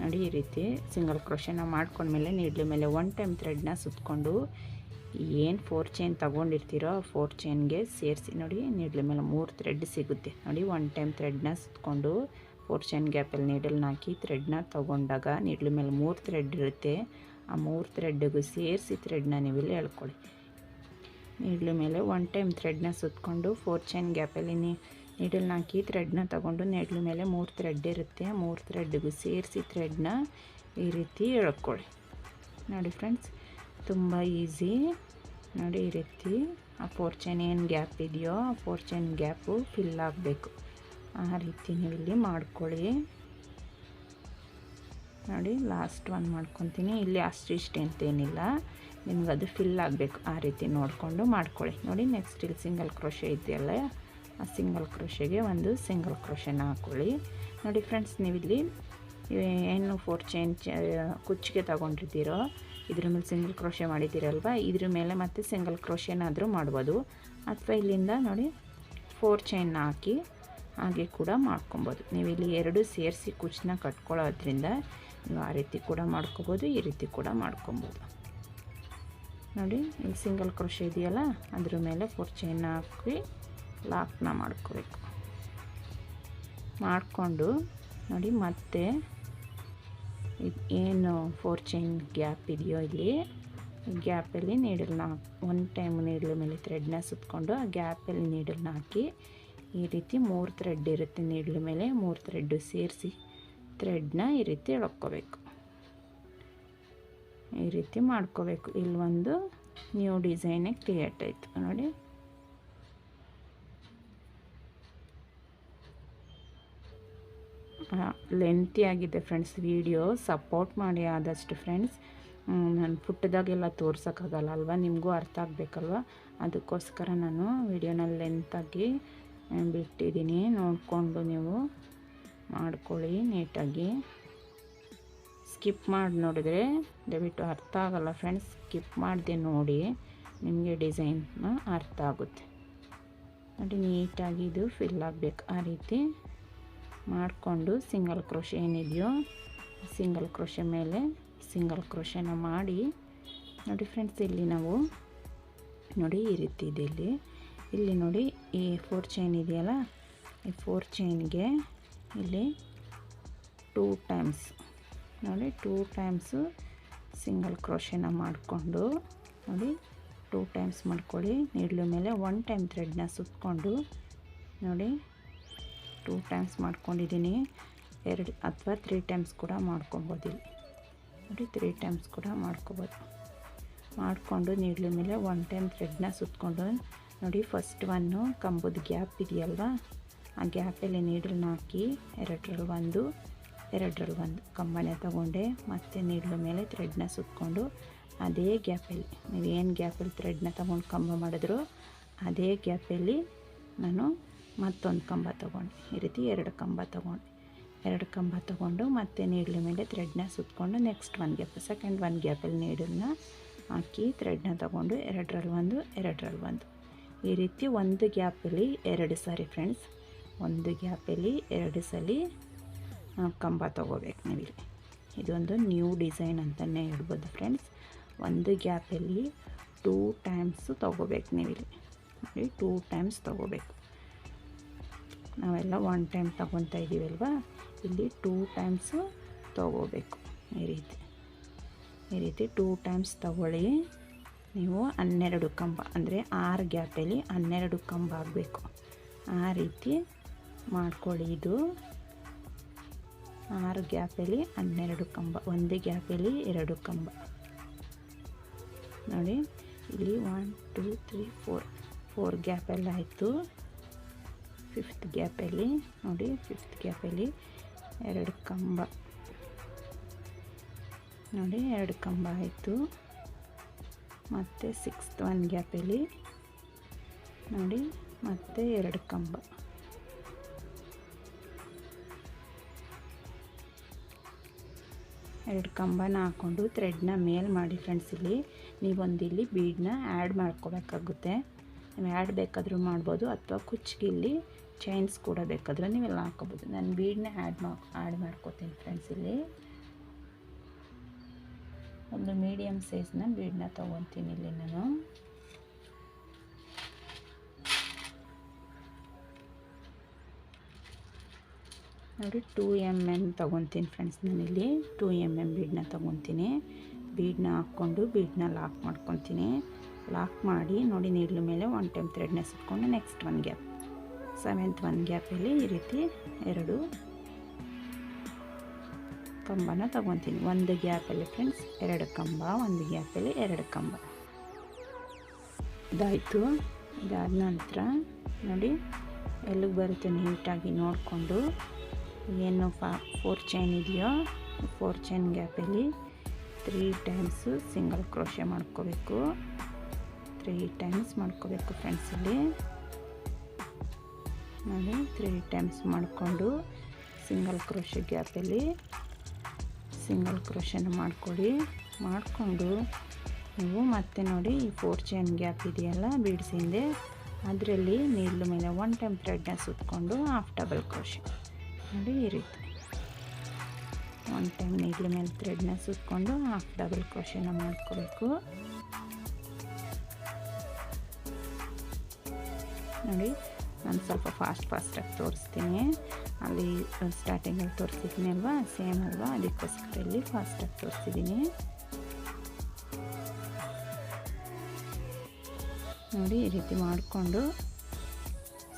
ನೋಡಿ ಈ ರೀತಿ ಸಿಂಗಲ್ ಕ್ರೋಶನ ಮಾಡ್ಕೊಂಡ್ಮೇಲೆ ನೀಡ್ಲ ಮೇಲೆ ಒನ್ ಟೈಮ್ ಥ್ರೆಡ್ನ ಸುತ್ತಕೊಂಡು ಏನು ಫೋರ್ ಚೈನ್ ತೊಗೊಂಡಿರ್ತೀರೋ ಆ ಫೋರ್ ಚೈನ್ಗೆ ಸೇರಿಸಿ ನೋಡಿ ನೀಡ್ಲ ಮೇಲೆ ಮೂರು ಥ್ರೆಡ್ ಸಿಗುತ್ತೆ. ನೋಡಿ ಒನ್ ಟೈಮ್ ಥ್ರೆಡ್ನ ಸುತ್ತಕೊಂಡು ಫೋರ್ ಚೈನ್ ಗ್ಯಾಪಲ್ಲಿ ನೀಡಲ್ನ ಹಾಕಿ ಥ್ರೆಡ್ನ ತೊಗೊಂಡಾಗ ನೀಡ್ಲ ಮೇಲೆ ಮೂರು ಥ್ರೆಡ್ ಇರುತ್ತೆ. ಆ ಮೂರು ಥ್ರೆಡ್ಗೂ ಸೇರಿಸಿ ಥ್ರೆಡ್ನ ನೀವಿಲ್ಲಿ ಎಳ್ಕೊಳ್ಳಿ. ನೀಡ್ಲ ಮೇಲೆ ಒನ್ ಟೈಮ್ ಥ್ರೆಡ್ನ ಸುತ್ತಕೊಂಡು ಫೋರ್ ಚೈನ್ ಗ್ಯಾಪಲ್ಲಿ ನೀಡಲ್ನ ಹಾಕಿ ಥ್ರೆಡ್ನ ತೊಗೊಂಡು ನೀಡ್ಲ ಮೇಲೆ ಮೂರು ಥ್ರೆಡ್ ಇರುತ್ತೆ. ಆ ಮೂರು ಥ್ರೆಡ್ಗೂ ಸೇರಿಸಿ ಥ್ರೆಡ್ನ ಈ ರೀತಿ ಎಳ್ಕೊಳ್ಳಿ. ನೋಡಿ ಫ್ರೆಂಡ್ಸ್ ತುಂಬ ಈಸಿ ನೋಡಿ ಈ ರೀತಿ ಆ ಫೋರ್ ಚೈನ್ ಏನು ಗ್ಯಾಪ್ ಇದೆಯೋ ಆ ಫೋರ್ ಚೈನ್ ಗ್ಯಾಪು ಫಿಲ್ ಆಗಬೇಕು. ಆ ರೀತಿ ನೀವು ಇಲ್ಲಿ ಮಾಡ್ಕೊಳ್ಳಿ. ನೋಡಿ ಲಾಸ್ಟ್ ಒನ್ ಮಾಡ್ಕೊತೀನಿ. ಇಲ್ಲಿ ಅಷ್ಟು ಇಷ್ಟು ಅಂತೇನಿಲ್ಲ ನಿಮ್ಗೆ ಅದು ಫಿಲ್ ಆಗಬೇಕು. ಆ ರೀತಿ ನೋಡಿಕೊಂಡು ಮಾಡ್ಕೊಳ್ಳಿ. ನೋಡಿ ನೆಕ್ಸ್ಟ್ ಇಲ್ಲಿ ಸಿಂಗಲ್ ಕ್ರೋಶೆ ಇದೆಯಲ್ಲ, ಆ ಸಿಂಗಲ್ ಕ್ರೋಶೆಗೆ ಒಂದು ಸಿಂಗಲ್ ಕ್ರೋಶೆನ ಹಾಕ್ಕೊಳ್ಳಿ ನೋಡಿ ಫ್ರೆಂಡ್ಸ್ ನೀವಿಲ್ಲಿ ಏನು ಫೋರ್ ಚೈನ್ ಕುಚ್ಚಿಗೆ ತೊಗೊಂಡಿರ್ತೀರೋ ಇದ್ರ ಮೇಲೆ ಸಿಂಗಲ್ ಕ್ರೋಶೆ ಮಾಡಿದ್ದೀರಲ್ವ, ಇದ್ರ ಮೇಲೆ ಮತ್ತೆ ಸಿಂಗಲ್ ಕ್ರೋಶೆನಾದರೂ ಮಾಡ್ಬೋದು. ಅಥವಾ ಇಲ್ಲಿಂದ ನೋಡಿ ಫೋರ್ ಚೈನ್ ಹಾಕಿ ಹಾಗೆ ಕೂಡ ಮಾಡ್ಕೊಬೋದು. ನೀವು ಇಲ್ಲಿ ಎರಡು ಸೇರಿಸಿ ಕುಚ್ಚನ್ನ ಕಟ್ಕೊಳ್ಳೋದ್ರಿಂದ ನೀವು ಆ ರೀತಿ ಕೂಡ ಮಾಡ್ಕೊಬೋದು, ಈ ರೀತಿ ಕೂಡ ಮಾಡ್ಕೊಬೋದು. ನೋಡಿ ಇಲ್ಲಿ ಸಿಂಗಲ್ ಕ್ರೋಶೆ ಇದೆಯಲ್ಲ, ಅದ್ರ ಮೇಲೆ ಫೋರ್ ಚೈನ್ ಹಾಕಿ ಲಾಕ್ನ ಮಾಡ್ಕೋಬೇಕು. ಮಾಡಿಕೊಂಡು, ನೋಡಿ, ಮತ್ತೆ ಏನು ಫೋರ್ ಚೈನ್ ಗ್ಯಾಪ್ ಇದೆಯೋ ಇಲ್ಲಿ ಗ್ಯಾಪಲ್ಲಿ ನೀಡಲ್ನ ಒನ್ ಟೈಮ್ ನೀಡಲ್ ಮೇಲೆ ಥ್ರೆಡ್ನ ಸುತ್ತಕೊಂಡು ಆ ಗ್ಯಾಪಲ್ಲಿ ನೀಡಲ್ನ ಹಾಕಿ ಈ ರೀತಿ ಮೂರು ಥ್ರೆಡ್ ಇರುತ್ತೆ ನೀಡ್ಲ ಮೇಲೆ, ಮೂರು ಥ್ರೆಡ್ಡು ಸೇರಿಸಿ ಥ್ರೆಡ್ನ ಈ ರೀತಿ ಎಳ್ಕೋಬೇಕು. ಈ ರೀತಿ ಮಾಡ್ಕೋಬೇಕು. ಇಲ್ಲಿ ಒಂದು ನ್ಯೂ ಡಿಸೈನೇ ಕ್ರಿಯೇಟ್ ಆಯಿತು ನೋಡಿ. ಲೆಂತಿ ಆಗಿದೆ ಫ್ರೆಂಡ್ಸ್ ವಿಡಿಯೋ ಸಪೋರ್ಟ್ ಮಾಡಿ ಆದಷ್ಟು ಫ್ರೆಂಡ್ಸ್ ನಾನು ಪುಟ್ಟದಾಗೆಲ್ಲ ತೋರ್ಸೋಕ್ಕಾಗಲ್ಲ ಅಲ್ವಾ? ನಿಮಗೂ ಅರ್ಥ ಆಗಬೇಕಲ್ವ? ಅದಕ್ಕೋಸ್ಕರ ನಾನು ವೀಡಿಯೋನ ಲೆಂತಾಗಿ ಬಿಟ್ಟಿದ್ದೀನಿ ನೋಡಿಕೊಂಡು ನೀವು ಮಾಡ್ಕೊಳ್ಳಿ ನೀಟಾಗಿ. ಸ್ಕಿಪ್ ಮಾಡಿ ನೋಡಿದ್ರೆ, ದಯವಿಟ್ಟು ಅರ್ಥ ಆಗೋಲ್ಲ ಫ್ರೆಂಡ್ಸ್. ಸ್ಕಿಪ್ ಮಾಡಿದೆ ನೋಡಿ ನಿಮಗೆ ಡಿಸೈನ್ನ ಅರ್ಥ ಆಗುತ್ತೆ. ನೋಡಿ, ನೀಟಾಗಿ ಇದು ಫಿಲ್ ಆಗಬೇಕು. ಆ ರೀತಿ ಮಾಡಿಕೊಂಡು ಸಿಂಗಲ್ ಕ್ರೋಶೆ ಏನಿದೆಯೋ, ಸಿಂಗಲ್ ಕ್ರೋಶೆ ಮೇಲೆ ಸಿಂಗಲ್ ಕ್ರೋಶೆನ ಮಾಡಿ. ನೋಡಿ ಫ್ರೆಂಡ್ಸ್, ಇಲ್ಲಿ ನಾವು ನೋಡಿ ಈ ರೀತಿ ಇದೆ ಇಲ್ಲಿ. ಇಲ್ಲಿ ನೋಡಿ ಈ ಫೋರ್ ಚೈನ್ ಇದೆಯಲ್ಲ? ಈ ಫೋರ್ ಚೈನ್ಗೆ ಇಲ್ಲಿ ಟೂ ಟೈಮ್ಸ್ ನೋಡಿ ಟೂ ಟೈಮ್ಸು ಸಿಂಗಲ್ ಕ್ರೋಶೆನ ಮಾಡಿಕೊಂಡು, ನೋಡಿ ಟೂ ಟೈಮ್ಸ್ ಮಾಡ್ಕೊಳ್ಳಿ. ನೀಡ್ಲು ಮೇಲೆ ಒನ್ ಟೈಮ್ ಥ್ರೆಡ್ನ ಸುತ್ತಕೊಂಡು ನೋಡಿ ಟೂ ಟೈಮ್ಸ್ ಮಾಡ್ಕೊಂಡಿದ್ದೀನಿ. ಎರಡು ಅಥವಾ ತ್ರೀ ಟೈಮ್ಸ್ ಕೂಡ ಮಾಡ್ಕೊಬೋದು ಇಲ್ಲಿ. ನೋಡಿ ತ್ರೀ ಟೈಮ್ಸ್ ಕೂಡ ಮಾಡ್ಕೊಬೋದು. ಮಾಡಿಕೊಂಡು ನೀಡ್ಲು ಮೇಲೆ ಒನ್ ಟೈಮ್ ಥ್ರೆಡ್ನ ಸುತ್ತಕೊಂಡು ನೋಡಿ ಫಸ್ಟ್ ಒನ್ನು ಕಂಬದ ಗ್ಯಾಪ್ ಇದೆಯಲ್ವಾ? ಆ ಗ್ಯಾಪಲ್ಲಿ ನೀಡಲ್ನ ಹಾಕಿ ಎರಡರಲ್ಲಿ ಒಂದು ಎರಡರಲ್ಲಿ ಒಂದು ಕಂಬನೆ ತಗೊಂಡೆ. ಮತ್ತು ನೀಡ್ಲ ಮೇಲೆ ಥ್ರೆಡ್ನ ಸುತ್ತಕೊಂಡು ಅದೇ ಗ್ಯಾಪಲ್ಲಿ ನೀವು ಏನು ಗ್ಯಾಪಲ್ಲಿ ಥ್ರೆಡ್ನ ತೊಗೊಂಡು ಕಂಬ ಮಾಡಿದ್ರು, ಅದೇ ಗ್ಯಾಪಲ್ಲಿ ನಾನು ಮತ್ತೊಂದು ಕಂಬ ತೊಗೊಂಡೆ. ಈ ರೀತಿ ಎರಡು ಕಂಬ ತೊಗೊಂಡೆ. ಎರಡು ಕಂಬ ತೊಗೊಂಡು ಮತ್ತೆ ನೀಡ್ಲ ಮೇಲೆ ಥ್ರೆಡ್ನ ಸುತ್ತಕೊಂಡು ನೆಕ್ಸ್ಟ್ ಒಂದು ಗ್ಯಾಪ್ ಸೆಕೆಂಡ್ ಒಂದು ಗ್ಯಾಪಲ್ಲಿ ನೀಡಲನ್ನ ಹಾಕಿ ಥ್ರೆಡ್ನ ತೊಗೊಂಡು ಎರಡರಲ್ಲಿ ಒಂದು ಎರಡರಲ್ಲಿ ಒಂದು. ಈ ರೀತಿ ಒಂದು ಗ್ಯಾಪಲ್ಲಿ ಎರಡು ಸಾರಿ ಫ್ರೆಂಡ್ಸ್, ಒಂದು ಗ್ಯಾಪಲ್ಲಿ ಎರಡು ಸಲ ಕಂಬ ತೊಗೋಬೇಕು ನೀವಿಲ್ಲಿ. ಇದೊಂದು ನ್ಯೂ ಡಿಸೈನ್ ಅಂತಲೇ ಹೇಳ್ಬೋದು ಫ್ರೆಂಡ್ಸ್. ಒಂದು ಗ್ಯಾಪಲ್ಲಿ ಟೂ ಟೈಮ್ಸು ತೊಗೋಬೇಕು ನೀವಿಲ್ಲಿ. ನೋಡಿ, ಟೂ ಟೈಮ್ಸ್ ತೊಗೋಬೇಕು. ನಾವೆಲ್ಲ ಒನ್ ಟೈಮ್ ತೊಗೊತಾ ಇದ್ದೀವಲ್ವಾ? ಇಲ್ಲಿ ಟೂ ಟೈಮ್ಸು ತೊಗೋಬೇಕು ಈ ರೀತಿ. ಈ ರೀತಿ ಟೂ ಟೈಮ್ಸ್ ತೊಗೊಳ್ಳಿ. ನೀವು ಹನ್ನೆರಡು ಕಂಬ, ಅಂದರೆ ಆರು ಗ್ಯಾಪಲ್ಲಿ ಹನ್ನೆರಡು ಕಂಬ ಆಗಬೇಕು. ಆ ರೀತಿ ಮಾಡ್ಕೊಳ್ಳಿ ಇದು. ಆರು ಗ್ಯಾಪಲ್ಲಿ ಹನ್ನೆರಡು ಕಂಬ, ಒಂದು ಗ್ಯಾಪಲ್ಲಿ ಎರಡು ಕಂಬ. ನೋಡಿ, ಇಲ್ಲಿ one two three four four ಗ್ಯಾಪಲ್ಲಿ ಆಯಿತು. ಫಿಫ್ತ್ ಗ್ಯಾಪಲ್ಲಿ, ನೋಡಿ ಫಿಫ್ತ್ ಗ್ಯಾಪಲ್ಲಿ ಎರಡು ಕಂಬ. ನೋಡಿ, ಎರಡು ಕಂಬ ಆಯಿತು. ಮತ್ತು ಸಿಕ್ಸ್ತ್ ಒನ್ ಗ್ಯಾಪಲ್ಲಿ ನೋಡಿ, ಮತ್ತೆ ಎರಡು ಕಂಬ. ಎರಡು ಕಂಬನ ಹಾಕ್ಕೊಂಡು ಥ್ರೆಡ್ನ ಮೇಲ್ ಮಾಡಿ ಫ್ರೆಂಡ್ಸ್ ಇಲ್ಲಿ. ನೀವೊಂದು ಇಲ್ಲಿ ಬೀಡನ್ನ ಆ್ಯಡ್ ಮಾಡ್ಕೋಬೇಕಾಗುತ್ತೆ. ನೀವು ಆ್ಯಡ್ ಬೇಕಾದರೂ ಮಾಡ್ಬೋದು, ಅಥವಾ ಕುಚ್ಚಿಗಿಲ್ಲಿ ಚೈನ್ಸ್ ಕೂಡ ಬೇಕಾದರೂ ನೀವೆಲ್ಲ ಹಾಕೋಬೋದು ನಾನು ಬೀಡನ್ನ ಆ್ಯಡ್ ಮಾ ಆ್ಯಡ್ ಮಾಡ್ಕೋತೀನಿ ಫ್ರೆಂಡ್ಸ್ ಇಲ್ಲಿ. ಒಂದು ಮೀಡಿಯಮ್ ಸೈಜ್ನ ಬೀಡನ್ನ ತೊಗೊತೀನಿ ಇಲ್ಲಿ ನಾನು. ನೋಡಿ ಟೂ ಎಂ ಎಂ ತೊಗೊತೀನಿ ಫ್ರೆಂಡ್ಸ್ ನಾನಿಲ್ಲಿ. ಟೂ ಎಂ ಎಂ ಬೀಡನ್ನ ತೊಗೊತೀನಿ. ಬೀಡನ್ನ ಹಾಕ್ಕೊಂಡು ಬೀಡನ್ನ ಲಾಕ್ ಮಾಡ್ಕೊತೀನಿ. ಲಾಕ್ ಮಾಡಿ, ನೋಡಿ ನೀಡ್ಲ ಮೇಲೆ ಒನ್ ಟೈಮ್ ಥ್ರೆಡ್ನೆಸ್ ಇಟ್ಕೊಂಡು next one gap seventh one ಗ್ಯಾಪಲ್ಲಿ ಈ ರೀತಿ ಎರಡು ಕಂಬನ ತೊಗೊತೀನಿ. ಒಂದು ಗ್ಯಾಪಲ್ಲಿ ಫ್ರೆಂಡ್ಸ್ ಎರಡು ಕಂಬ, ಒಂದು ಗ್ಯಾಪಲ್ಲಿ ಎರಡು ಕಂಬ. ಇದಾಯಿತು. ಇದಾದ ನಂತರ ನೋಡಿ, ಎಲ್ಲಿಗೆ ಬರುತ್ತೆ ನೀಟಾಗಿ ನೋಡಿಕೊಂಡು, ಏನು ಫಾ ಫೋರ್ ಚೈನ್ ಇದೆಯೋ ಫೋರ್ ಚೈನ್ ಗ್ಯಾಪಲ್ಲಿ ತ್ರೀ ಟೈಮ್ಸು ಸಿಂಗಲ್ ಕ್ರೋಶೆ ಮಾಡ್ಕೋಬೇಕು. ತ್ರೀ ಟೈಮ್ಸ್ ಮಾಡ್ಕೋಬೇಕು ಫ್ರೆಂಡ್ಸ್ ಇಲ್ಲಿ. ನೋಡಿ ತ್ರೀ ಟೈಮ್ಸ್ ಮಾಡಿಕೊಂಡು ಸಿಂಗಲ್ ಕ್ರೋಶೆ ಗ್ಯಾಪಲ್ಲಿ ಸಿಂಗಲ್ ಕ್ರೋಶನ ಮಾಡಿಕೊಡಿ. ಮಾಡಿಕೊಂಡು ನೀವು ಮತ್ತೆ ನೋಡಿ ಈ ಫೋರ್ ಚೈನ್ ಗ್ಯಾಪ್ ಇದೆಯಲ್ಲ ಬೀಡ್ಸಿಂದೆ ಅದರಲ್ಲಿ ನೀರ್ಲ ಮೇಲೆ ಒನ್ ಟೈಮ್ ಥ್ರೆಡ್ನ ಸುತ್ತಕೊಂಡು ಹಾಫ್ ಡಬಲ್ ಕ್ರೋಶೆ ನೋಡಿ ಈ ರೀತಿ. ಒನ್ ಟೈಮ್ ನೀಡ್ಲ ಮೇಲೆ ಥ್ರೆಡ್ನ ಸುತ್ತಕೊಂಡು ಹಾಫ್ ಡಬಲ್ ಕ್ರೋಶನ ಮಾಡ್ಕೋಬೇಕು. ನೋಡಿ, ನಾನು ಸ್ವಲ್ಪ ಫಾಸ್ಟ್ ಫಾಸ್ಟಾಗಿ ತೋರಿಸ್ತೀನಿ. ಅಲ್ಲಿ ಸ್ಟಾರ್ಟಿಂಗಲ್ಲಿ ತೋರಿಸಿದ್ದೀನಿ ಅಲ್ವಾ? ಸೇಮ್ ಅಲ್ವಾ? ಅದಕ್ಕೋಸ್ಕರ ಇಲ್ಲಿ ಫಾಸ್ಟಾಗಿ ತೋರಿಸಿದ್ದೀನಿ. ನೋಡಿ, ಈ ರೀತಿ ಮಾಡಿಕೊಂಡು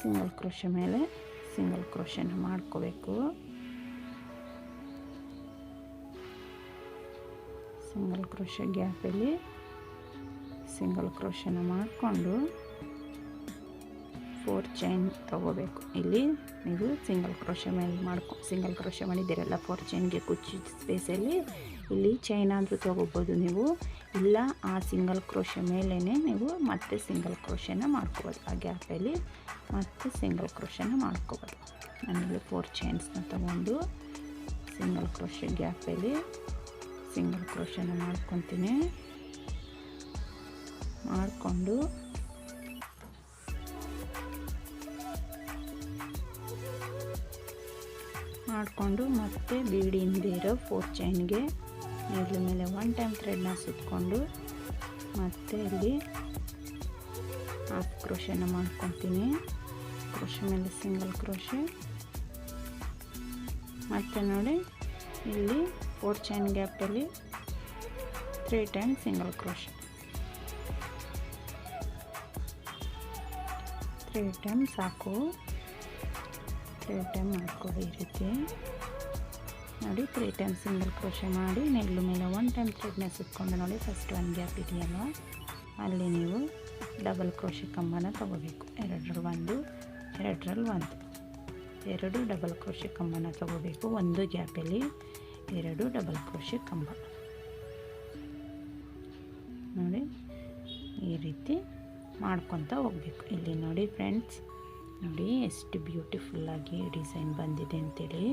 ಸಿಂಗಲ್ ಕ್ರೋಶ ಮೇಲೆ ಸಿಂಗಲ್ ಕ್ರೋಶನ ಮಾಡ್ಕೋಬೇಕು. ಸಿಂಗಲ್ ಕ್ರೋಶ ಗ್ಯಾಪಲ್ಲಿ ಸಿಂಗಲ್ ಕ್ರೋಶನ ಮಾಡಿಕೊಂಡು ಫೋರ್ ಚೈನ್ ತೊಗೋಬೇಕು. ಇಲ್ಲಿ ನೀವು ಸಿಂಗಲ್ ಕ್ರೋಶೆ ಮೇಲೆ ಮಾಡ್ಕೊ ಸಿಂಗಲ್ ಕ್ರೋಶೆ ಮಾಡಿದ್ದೀರಲ್ಲ ಫೋರ್ ಚೈನ್ಗೆ ಕುಚ್ಚಿದ ಸ್ಪೇಸಲ್ಲಿ ಇಲ್ಲಿ ಚೈನ್ ಆದರೂ ತೊಗೋಬೋದು ನೀವು. ಇಲ್ಲ, ಆ ಸಿಂಗಲ್ ಕ್ರೋಶೆ ಮೇಲೇ ನೀವು ಮತ್ತೆ ಸಿಂಗಲ್ ಕ್ರೋಶೆನ ಮಾಡ್ಕೋಬೋದು. ಆ ಗ್ಯಾಪಲ್ಲಿ ಮತ್ತೆ ಸಿಂಗಲ್ ಕ್ರೋಶೆನ ಮಾಡ್ಕೋಬೋದು. ಆಮೇಲೆ ಫೋರ್ ಚೈನ್ಸ್ನ ತೊಗೊಂಡು ಸಿಂಗಲ್ ಕ್ರೋಶೆ ಗ್ಯಾಪಲ್ಲಿ ಸಿಂಗಲ್ ಕ್ರೋಶೆನ ಮಾಡ್ಕೊತೀನಿ. ಮಾಡಿಕೊಂಡು ಮಾಡಿಕೊಂಡು ಮತ್ತೆ ಬೀಡಿಯಿಂದ ಇರೋ ಫೋರ್ ಚೈನ್ಗೆ ಇದ್ರ ಮೇಲೆ ಒನ್ ಟೈಮ್ ಥ್ರೆಡ್ನ ಸುತ್ತಕೊಂಡು ಮತ್ತೆ ಇಲ್ಲಿ ಹಾಫ್ ಕ್ರೋಶೆನ ಮಾಡ್ಕೊತೀನಿ ಕ್ರೋಶ ಮೇಲೆ ಸಿಂಗಲ್ ಕ್ರೋಶೆ ಮತ್ತು ನೋಡಿ, ಇಲ್ಲಿ ಫೋರ್ ಚೈನ್ ಗ್ಯಾಪಲ್ಲಿ three time single crochet three time ಸಾಕು. ತ್ರೀ ಟೈಮ್ ಮಾಡ್ಕೊಳ್ಳಿ ಈ ರೀತಿ ನೋಡಿ ತ್ರೀ ಟೈಮ್ ಸಿಂಗಲ್ ಕ್ರೋಶೆ ಮಾಡಿ ನೆಗ್ಲು ಮೇಲೆ ಒನ್ ಟೈಮ್ ಥ್ರೆಡ್ನ ಸುತ್ಕೊಂಡು ನೋಡಿ ಫಸ್ಟ್ ಒನ್ ಗ್ಯಾಪ್ ಇದೆಯಲ್ವ? ಅಲ್ಲಿ ನೀವು ಡಬಲ್ ಕ್ರೋಶೆ ಕಂಬನ ತೊಗೋಬೇಕು. ಎರಡರಲ್ಲಿ ಒಂದು ಎರಡರಲ್ಲಿ ಒಂದು. ಎರಡು ಡಬಲ್ ಕ್ರೋಶೆ ಕಂಬನ ತೊಗೋಬೇಕು. ಒಂದು ಗ್ಯಾಪಲ್ಲಿ ಎರಡು ಡಬಲ್ ಕ್ರೋಶೆ ಕಂಬ. ನೋಡಿ, ಈ ರೀತಿ ಮಾಡ್ಕೊತ ಹೋಗ್ಬೇಕು. ಇಲ್ಲಿ ನೋಡಿ ಫ್ರೆಂಡ್ಸ್ ನೋಡಿ ಎಷ್ಟು ಬ್ಯೂಟಿಫುಲ್ಲಾಗಿ ಡಿಸೈನ್ ಬಂದಿದೆ ಅಂತೇಳಿ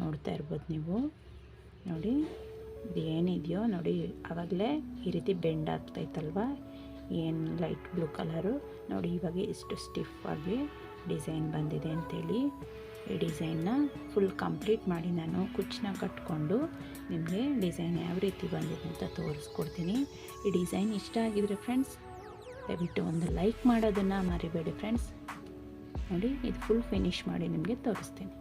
ನೋಡ್ತಾ ಇರ್ಬೋದು ನೀವು. ನೋಡಿ ಇದು ಏನಿದೆಯೋ ನೋಡಿ ಆವಾಗಲೇ ಈ ರೀತಿ ಬೆಂಡ್ ಆಗ್ತೈತಲ್ವ ಏನು ಲೈಟ್ ಬ್ಲೂ ಕಲರು ನೋಡಿ, ಇವಾಗ ಎಷ್ಟು ಸ್ಟಿಫಾಗಿ ಡಿಸೈನ್ ಬಂದಿದೆ ಅಂತೇಳಿ. ಈ ಡಿಸೈನ್ನ ಫುಲ್ ಕಂಪ್ಲೀಟ್ ಮಾಡಿ ನಾನು ಕುಚ್ಚನ್ನ ಕಟ್ಕೊಂಡು ನಿಮಗೆ ಡಿಸೈನ್ ಯಾವ ರೀತಿ ಬಂದಿದೆ ಅಂತ ತೋರಿಸ್ಕೊಡ್ತೀನಿ. ಈ ಡಿಸೈನ್ ಇಷ್ಟ ಆಗಿದ್ರೆ ಫ್ರೆಂಡ್ಸ್ ದಯವಿಟ್ಟು ಒಂದು ಲೈಕ್ ಮಾಡೋದನ್ನು ಮರಿಬೇಡಿ ಫ್ರೆಂಡ್ಸ್ ನೋಡಿ ಇದು ಫುಲ್ ಫಿನಿಶ್ ಮಾಡಿ ನಿಮಗೆ ತೋರಿಸ್ತೀನಿ.